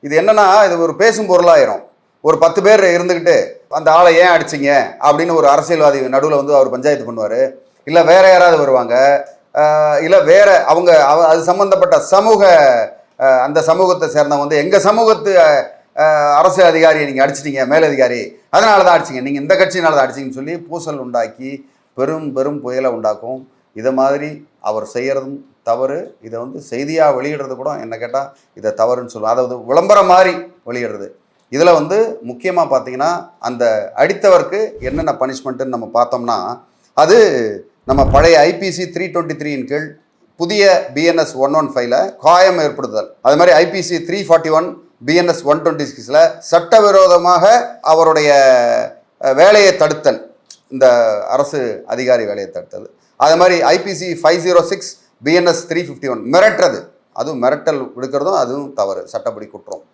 இது என்னன்னா இது ஒரு பேசும் பொருளாயிரும். ஒரு பத்து பேர் இருந்துக்கிட்டு அந்த ஆளை ஏன் அடிச்சிங்க? அப்படின்னு ஒரு அரசியல்வாதி நடுவில் வந்து அவர் பஞ்சாயத்து பண்ணுவார். இல்லை வேற யாராவது வருவாங்க. இல்லை வேற அவங்க அவ- அது சம்மந்தப்பட்ட சமூக அந்த சமூகத்தை சேர்ந்தவங்க வந்து எங்கள் சமூகத்து அரசு அதிகாரியை நீங்கள் அடிச்சிட்டிங்க மேலதிகாரி அதனால தான் அடிச்சிங்க. நீங்கள் இந்த கட்சியினால தான் அடிச்சிங்கன்னு சொல்லி பூசல் உண்டாக்கி பெரும் பெரும் புயலை உண்டாக்கும். இதை மாதிரி அவர் செய்கிறதும் தவறு இதை வந்து செய்தியாக வெளியிடுறது கூட என்ன கேட்டால் இதை தவறுன்னு சொல்லுவோம் அதாவது விளம்பரம் மாதிரி வெளியிடுறது. இதில் வந்து முக்கியமாக பார்த்தீங்கன்னா அந்த அடித்தவருக்கு என்னென்ன பனிஷ்மெண்ட்டுன்னு நம்ம பார்த்தோம்னா அது நம்ம பழைய ஐபிசி த்ரீ டுவெண்ட்டி த்ரீயின் கீழ் புதிய பிஎன்எஸ் ஒன் ஒன் ஃபைவ்ல காயம் ஏற்படுத்துதல். அது மாதிரி IPC three forty one BNS one twenty சிக்ஸில் சட்டவிரோதமாக அவருடைய வேலையை தடுத்தல். இந்த அரசு அதிகாரி வேலையை தடுத்தது. அது மாதிரி IPC five zero six BNS three fifty one மிரட்டுறது. அதுவும் மிரட்டல் விடுக்கிறதும் அதுவும் தவறு. சட்டப்படி குற்றம்.